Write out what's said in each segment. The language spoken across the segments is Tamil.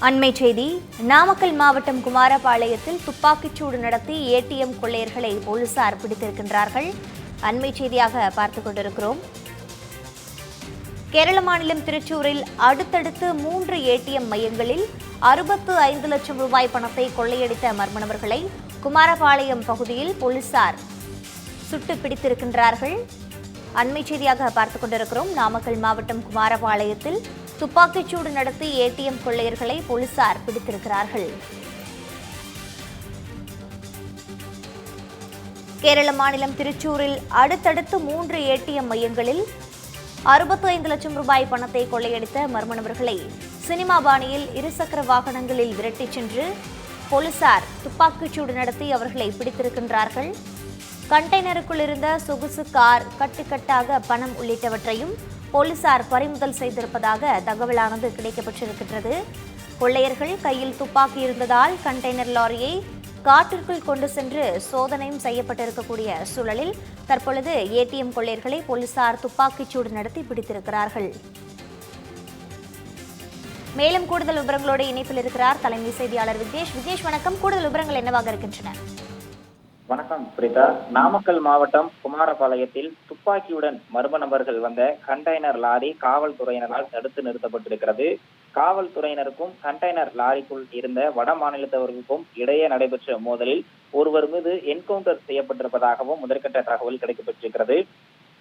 அண்மை செய்தி நாமக்கல் மாவட்டம் குமாரபாளையத்தில் துப்பாக்கிச்சூடு நடத்தி ஏடிஎம் கொள்ளையர்களை போலீசார் பிடித்திருக்கின்றார்கள். அண்மை செய்தியாக பார்த்துக் கொண்டிருக்கிறோம். கேரள மாநிலம் திருச்சூரில் அடுத்தடுத்து மூன்று ஏடிஎம் மையங்களில் அறுபத்து ஐந்து லட்சம் ரூபாய் பணத்தை கொள்ளையடித்த மர்மணவர்களை குமாரபாளையம் பகுதியில் போலீசார் சுட்டு பிடித்திருக்கின்றார்கள். அண்மை செய்தியாக பார்த்துக் கொண்டிருக்கிறோம். நாமக்கல் மாவட்டம் குமாரபாளையத்தில் துப்பாக்கிச்சூடு நடத்தி ஏடிஎம் கொள்ளையர்களை போலீசார் பிடித்திருக்கிறார்கள். கேரள மாநிலம் திருச்சூரில் அடுத்தடுத்து மூன்று ஏடிஎம் மையங்களில் அறுபத்தி ஐந்து லட்சம் ரூபாய் பணத்தை கொள்ளையடித்த மர்ம நபர்களை சினிமா பாணியில் இருசக்கர வாகனங்களில் விரட்டிச் சென்று போலீசார் துப்பாக்கிச்சூடு நடத்தி அவர்களை பிடித்திருக்கின்றார்கள். கண்டெய்னருக்குள் இருந்த சொகுசு கார் கட்டுக்கட்டாக பணம் உள்ளிட்டவற்றையும் போலீசார் பறிமுதல் செய்திருப்பதாக தகவலானது கிடைக்கப்பட்டிருக்கின்றது கொள்ளையர்கள் கையில் துப்பாக்கி இருந்ததால் கண்டெய்னர் லாரியை காட்டிற்குள் கொண்டு சென்று சோதனையும் செய்யப்பட்டிருக்கக்கூடிய சூழலில் தற்பொழுது ஏடிஎம் கொள்ளையர்களை போலீசார் துப்பாக்கிச்சூடு நடத்தி பிடித்திருக்கிறார்கள். மேலும் கூடுதல் விவரங்களோடு இணைப்பில் இருக்கிறார் தலைமை செய்தியாளர் விக்னேஷ். விக்னேஷ் வணக்கம். கூடுதல் விவரங்கள் என்னவாக இருக்கின்றன? வணக்கம் பிரீதா. நாமக்கல் மாவட்டம் குமாரபாளையத்தில் துப்பாக்கியுடன் மர்ம நபர்கள் வந்த கண்டெய்னர் லாரி காவல்துறையினரால் தடுத்து நிறுத்தப்பட்டிருக்கிறது. காவல்துறையினருக்கும் கண்டெய்னர் லாரிக்குள் இருந்த வட மாநிலத்தவர்களுக்கும் இடையே நடைபெற்ற மோதலில் ஒருவர் மீது என்கவுண்டர் செய்யப்பட்டிருப்பதாகவும் முதற்கட்ட தகவல் கிடைக்கப்பட்டிருக்கிறது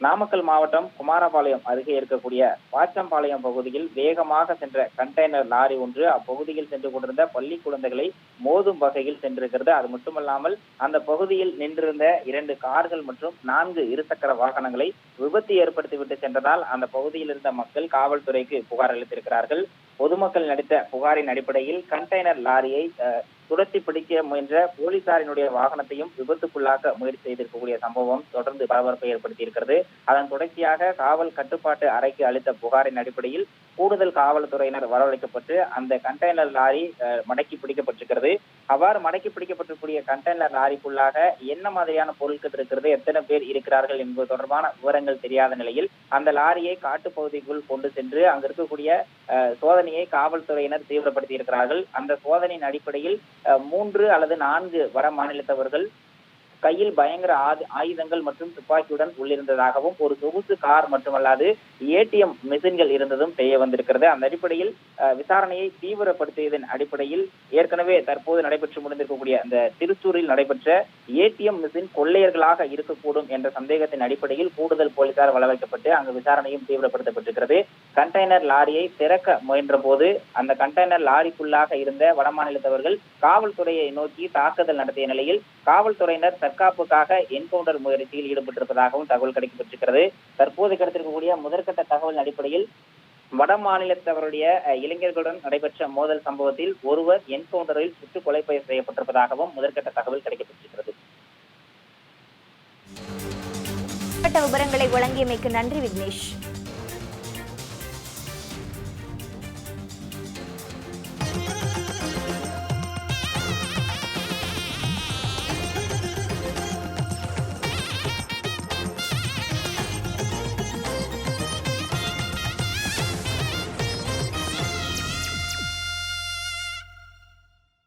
நாமக்கல் மாவட்டம் குமாரபாளையம் அருகே இருக்கக்கூடிய பாச்சம்பாளையம் பகுதியில் வேகமாக சென்ற கண்டெய்னர் லாரி ஒன்று அப்பகுதியில் சென்று கொண்டிருந்த பள்ளி குழந்தைகளை மோதும் வகையில் சென்றிருக்கிறது. அது மட்டுமல்லாமல் அந்த பகுதியில் நின்றிருந்த இரண்டு கார்கள் மற்றும் நான்கு இருசக்கர வாகனங்களை விபத்து ஏற்படுத்திவிட்டு சென்றதால் அந்த பகுதியில் இருந்த மக்கள் காவல்துறைக்கு புகார் அளித்திருக்கிறார்கள். பொதுமக்கள் நடித்த புகாரின் அடிப்படையில் கண்டெய்னர் லாரியை அஹ், துரத்தி பிடிக்க முயன்ற போலீசாரினுடைய வாகனத்தையும் விபத்துக்குள்ளாக்க முயற்சி செய்திருக்கக்கூடிய சம்பவம் தொடர்ந்து பரபரப்பை ஏற்படுத்தி இருக்கிறது அதன் தொடர்ச்சியாக காவல் கட்டுப்பாட்டு அறைக்கு அளித்த புகாரின் அடிப்படையில் கூடுதல் காவல்துறையினர் வரவழைக்கப்பட்டு அந்த கண்டெய்னர் லாரி மடக்கி பிடிக்கப்பட்டிருக்கிறது. அவ்வாறு மடக்கி பிடிக்கப்பட்டிருக்கூடிய கண்டெய்னர் லாரிக்குள்ளாக என்ன மாதிரியான பொருட்கள் இருக்கிறது எத்தனை பேர் இருக்கிறார்கள் என்பது தொடர்பான விவரங்கள் தெரியாத நிலையில் அந்த லாரியை காட்டுப்பகுதிக்குள் கொண்டு சென்று அங்கிருக்கக்கூடிய அஹ், சோதனையை காவல்துறையினர் தீவிரப்படுத்தி இருக்கிறார்கள் அந்த சோதனையின் அடிப்படையில் மூன்று அல்லது நான்கு வட மாநிலத்தவர்கள் கையில் பயங்கர ஆயுதங்கள் மற்றும் துப்பாக்கியுடன் உள்ளிருந்ததாகவும் ஒரு சொகுசு கார் மட்டுமல்லாது ஏடிஎம் மிஷின்கள் இருந்ததும் தெரிய வந்திருக்கிறது. அந்த அடிப்படையில் விசாரணையை தீவிரப்படுத்தியதன் அடிப்படையில் ஏற்கனவே தற்போது நடைபெற்று முடிந்திருக்கக்கூடிய அந்த திருச்சூரில் நடைபெற்ற ஏடிஎம் மிஷின் கொள்ளையர்களாக இருக்கக்கூடும் என்ற சந்தேகத்தின் அடிப்படையில் கூடுதல் போலீசார் வளவைக்கப்பட்டு அங்கு விசாரணையும் தீவிரப்படுத்தப்பட்டிருக்கிறது. கண்டெய்னர் லாரியை திறக்க முயன்ற போது அந்த கண்டெய்னர் லாரிக்குள்ளாக இருந்த வடமாநிலத்தவர்கள் காவல்துறையை நோக்கி தாக்குதல் நடத்திய நிலையில் காவல்துறையினர் தற்காப்புக்காக என்கவுண்டர் முயற்சியில் ஈடுபட்டிருப்பதாகவும் தகவல் கிடைக்கப்பட்டிருக்கிறது. தற்போது கிடைத்திருக்கக்கூடிய முதற்கட்ட தகவல் அடிப்படையில் வட மாநிலத்தவருடைய இளைஞர்களுடன் நடைபெற்ற மோதல் சம்பவத்தில் ஒருவர் என்கவுண்டரில் சுட்டுக் கொலை பயிர் செய்யப்பட்டிருப்பதாகவும் முதற்கட்ட தகவல் கிடைக்கப்பட்டிருக்கிறது. விவரங்களை வழங்கியமைக்கு நன்றி விக்னேஷ்.